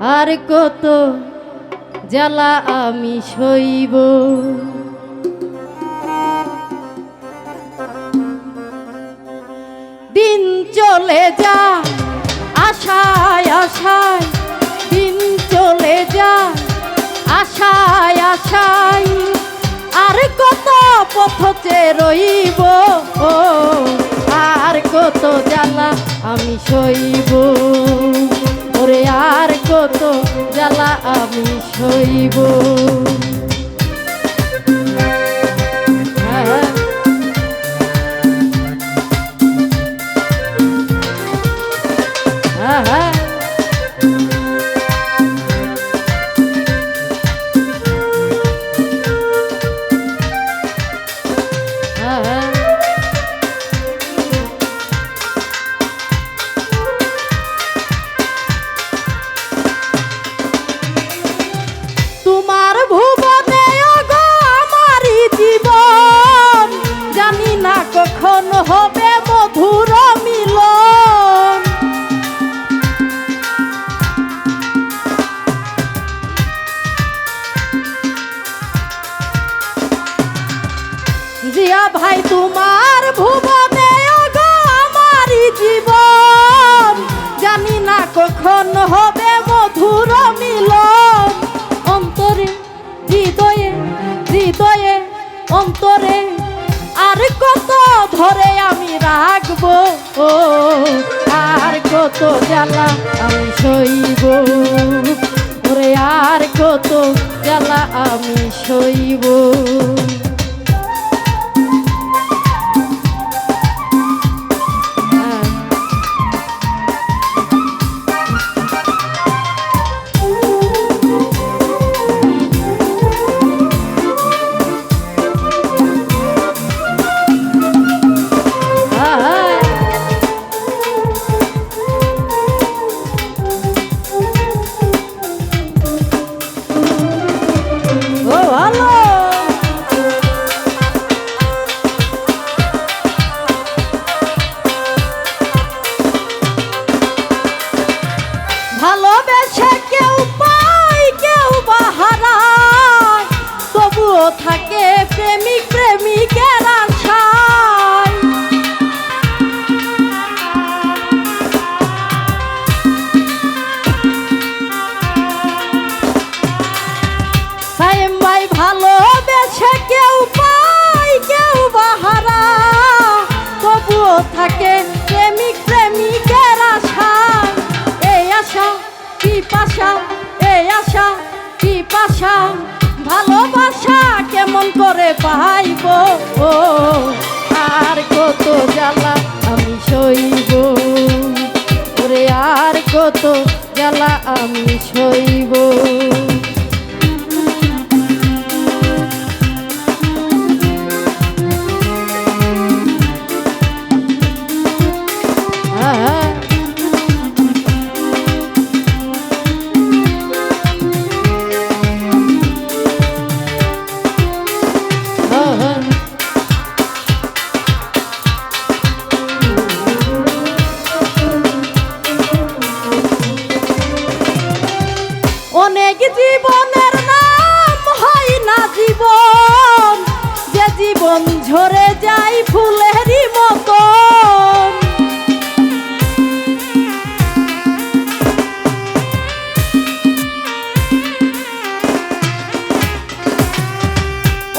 আর কত জ্বালা আমি সইব। দিন চলে যা, আশায় আশায়। দিন চলে যা, আশায় আশায়। আর কত পথতে রইব আর কত জ্বালা আমি সইব। আর কত জ্বালা আমি সইব? জিয়া তোমার ভুবনে আমারই জীবন। জানি না কখন হবে মধুর মিলন। অন্তরে, হৃদয়ে হৃদয়ে, অন্তরে আর কত ধরে আমি রাখব? ও, আর কত জ্বালা আমি সইব? ওরে, আর কত জ্বালা আমি সইব? করে পাইব, ও, আর কত জ্বালা আমি সইব। ওরে, আর কত জ্বালা আমি সইব। হ্যাঁ জীবন ঝরে যায় ফুলেরই মতন।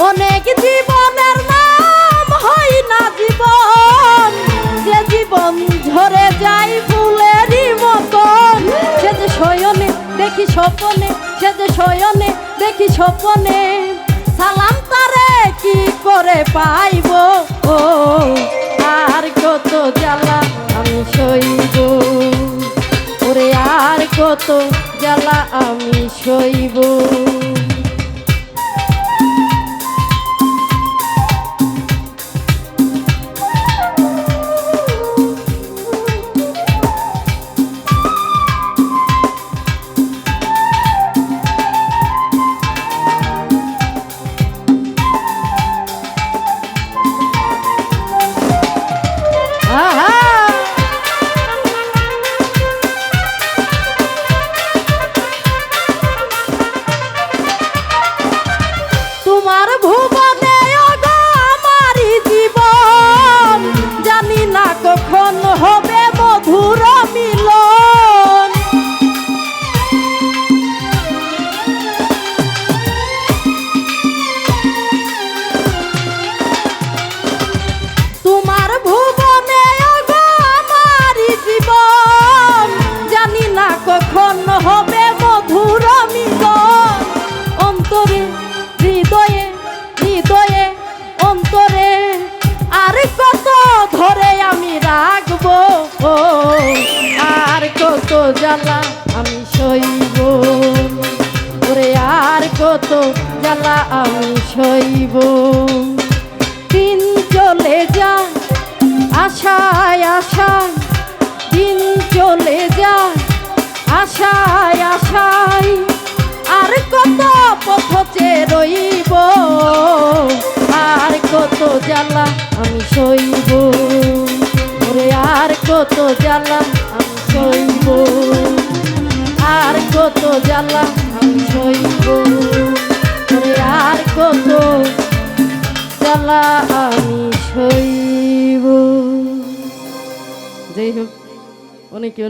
অনেক জীবনের নাম হয় না জীবন, যে জীবন ঝরে যায় ফুলেরই মতন। সে যে শয়নে দেখি স্বপনে, সে যে শয়নে দেখি স্বপনে। সালাম তারে কি করে পাইব? ও, আর কত জ্বালা আমি সইব? ওরে, আর কত জ্বালা আমি সইব? জ্বালা, আমি সইব। ওরে আর কত জ্বালা, আমি সইব। দিন চলে যায়, আশায় আশায়। দিন চলে যায়, আশায় আশায়। আর কত পথে রইব, আর কত জ্বালা, আমি সইব। ওরে আর কত জ্বালা সইব। আর কত জ্বালা আমি আর কত জ্বালা আমি সইব। যাই হোক অনেকে